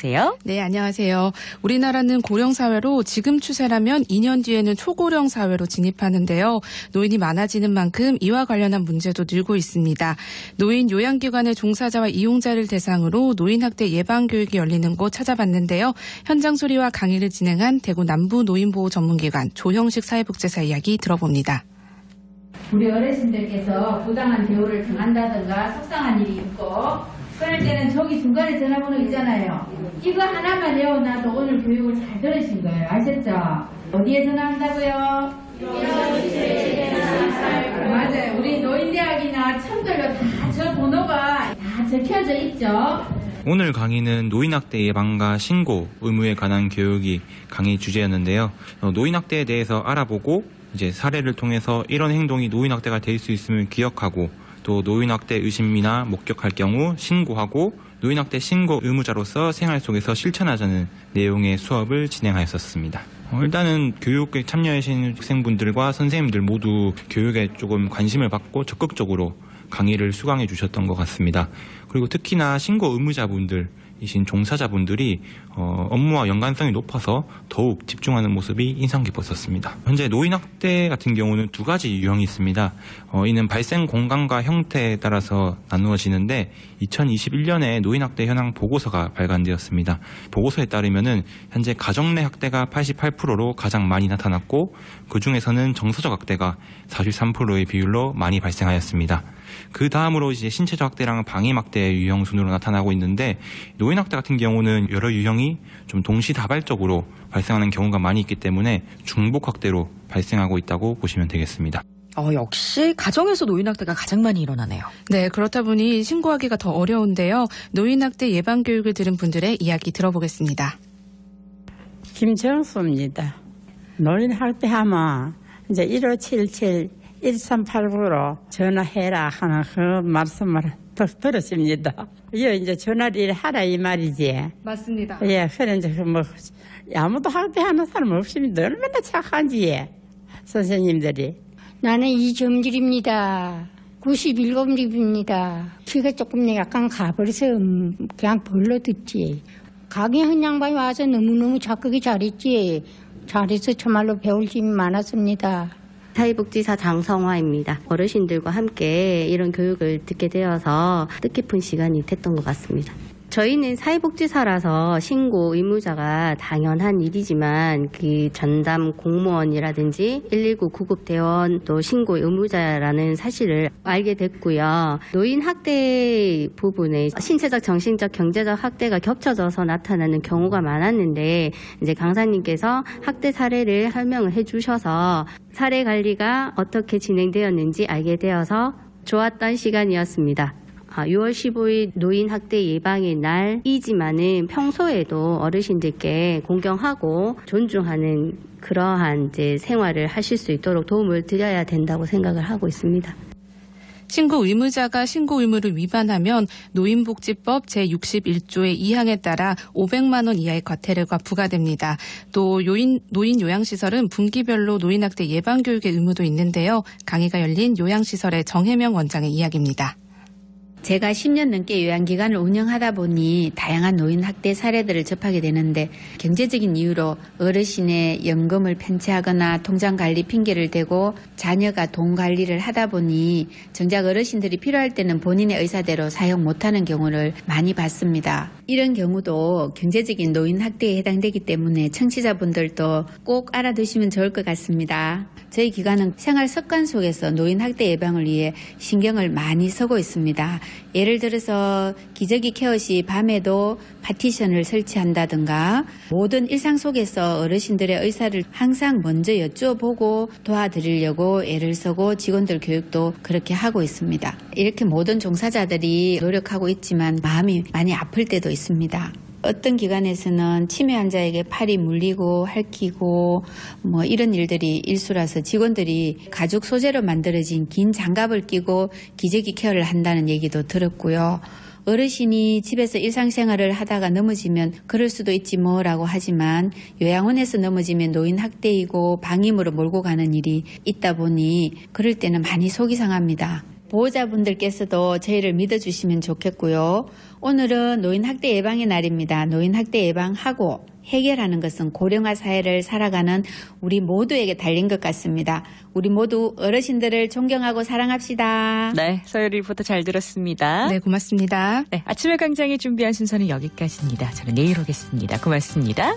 주세요. 네, 안녕하세요. 우리나라는 고령 사회로 지금 추세라면 2년 뒤에는 초고령 사회로 진입하는데요. 노인이 많아지는 만큼 이와 관련한 문제도 늘고 있습니다. 노인 요양기관의 종사자와 이용자를 대상으로 노인 학대 예방 교육이 열리는 곳 찾아봤는데요. 현장 소리와 강의를 진행한 대구 남부 노인보호 전문기관 조형식 사회복지사 이야기 들어봅니다. 우리 어르신들께서 부당한 대우를 당한다든가 속상한 일이 있고 그럴 때는 저기 중간에 전화번호 있잖아요. 이거 하나만 외워놔도 오늘 교육을 잘 들으신 거예요. 아셨죠? 어디에 전화한다고요? 맞아요. 우리 노인대학이나 첨들로 다 저 번호가 다 적혀져 있죠. 오늘 강의는 노인학대 예방과 신고 의무에 관한 교육이 강의 주제였는데요. 어, 노인학대에 대해서 알아보고 이제 사례를 통해서 이런 행동이 노인학대가 될 수 있음을 기억하고 또 노인학대 의심이나 목격할 경우 신고하고 노인학대 신고 의무자로서 생활 속에서 실천하자는 내용의 수업을 진행하였었습니다. 어, 일단은 교육에 참여하신 학생분들과 선생님들 모두 교육에 조금 관심을 받고 적극적으로 강의를 수강해 주셨던 것 같습니다. 그리고 특히나 신고 의무자분들 이신 종사자분들이 어, 업무와 연관성이 높아서 더욱 집중하는 모습이 인상 깊었었습니다. 현재 노인 학대 같은 경우는 두 가지 유형이 있습니다. 어, 이는 발생 공간과 형태에 따라서 나누어지는데 2021년에 노인 학대 현황 보고서가 발간되었습니다. 보고서에 따르면은 현재 가정 내 학대가 88%로 가장 많이 나타났고 그 중에서는 정서적 학대가 43%의 비율로 많이 발생하였습니다. 그 다음으로 이제 신체적 학대랑 방임 학대 유형 순으로 나타나고 있는데 노인 학대 같은 경우는 여러 유형이 좀 동시다발적으로 발생하는 경우가 많이 있기 때문에 중복 학대로 발생하고 있다고 보시면 되겠습니다. 어, 역시 가정에서 노인학대가 가장 많이 일어나네요. 네, 그렇다 보니 신고하기가 더 어려운데요. 노인학대 예방 교육을 들은 분들의 이야기 들어보겠습니다. 김정수입니다. 노인 학대하면 이제 1577 1389로 전화해라 하는 그 말씀을 들- 들었습니다. 예, 이제 전화를 하라 이 말이지. 맞습니다. 예, 그래 이제 그뭐 아무도 학대하는 사람 없습니다. 얼마나 착한지 선생님들이. 나는 이점질입니다. 91검립입니다. 키가 조금 약간 가버려서 음, 그냥 벌러 듣지. 가게 한 양반이 와서 너무너무 작극이 잘했지. 잘해서 정말로 배울 점이 많았습니다. 사회복지사 장성화입니다. 어르신들과 함께 이런 교육을 듣게 되어서 뜻깊은 시간이 됐던 것 같습니다. 저희는 사회복지사라서 신고 의무자가 당연한 일이지만 그 전담 공무원이라든지 119 구급대원 또 신고 의무자라는 사실을 알게 됐고요. 노인 학대 부분에 신체적, 정신적, 경제적 학대가 겹쳐져서 나타나는 경우가 많았는데 이제 강사님께서 학대 사례를 설명을 해주셔서 사례 관리가 어떻게 진행되었는지 알게 되어서 좋았던 시간이었습니다. 아, 6월 15일 노인 학대 예방의 날이지만은 평소에도 어르신들께 공경하고 존중하는 그러한 이제 생활을 하실 수 있도록 도움을 드려야 된다고 생각을 하고 있습니다. 신고 의무자가 신고 의무를 위반하면 노인복지법 제61조의 2항에 따라 500만 원 이하의 과태료가 부과됩니다. 또 요인, 노인 요양시설은 분기별로 노인학대 예방교육의 의무도 있는데요. 강의가 열린 요양시설의 정혜명 원장의 이야기입니다. 제가 10년 넘게 요양기관을 운영하다 보니 다양한 노인 학대 사례들을 접하게 되는데 경제적인 이유로 어르신의 연금을 편취하거나 통장 관리 핑계를 대고 자녀가 돈 관리를 하다 보니 정작 어르신들이 필요할 때는 본인의 의사대로 사용 못하는 경우를 많이 봤습니다. 이런 경우도 경제적인 노인 학대에 해당되기 때문에 청취자분들도 꼭 알아두시면 좋을 것 같습니다. 저희 기관은 생활 습관 속에서 노인 학대 예방을 위해 신경을 많이 쓰고 있습니다. 예를 들어서 기저귀 케어 시 밤에도 파티션을 설치한다든가 모든 일상 속에서 어르신들의 의사를 항상 먼저 여쭤보고 도와드리려고 애를 쓰고 직원들 교육도 그렇게 하고 있습니다. 이렇게 모든 종사자들이 노력하고 있지만 마음이 많이 아플 때도 있습니다. 어떤 기관에서는 치매 환자에게 팔이 물리고 핥히고 뭐 이런 일들이 일수라서 직원들이 가죽 소재로 만들어진 긴 장갑을 끼고 기저귀 케어를 한다는 얘기도 들었고요. 어르신이 집에서 일상생활을 하다가 넘어지면 그럴 수도 있지 뭐라고 하지만 요양원에서 넘어지면 노인 학대이고 방임으로 몰고 가는 일이 있다 보니 그럴 때는 많이 속이 상합니다. 보호자분들께서도 저희를 믿어주시면 좋겠고요. 오늘은 노인 학대 예방의 날입니다. 노인 학대 예방하고 해결하는 것은 고령화 사회를 살아가는 우리 모두에게 달린 것 같습니다. 우리 모두 어르신들을 존경하고 사랑합시다. 네, 서유리 리포터 잘 들었습니다. 네, 고맙습니다. 네, 아침의 광장이 준비한 순서는 여기까지입니다. 저는 내일 오겠습니다. 고맙습니다.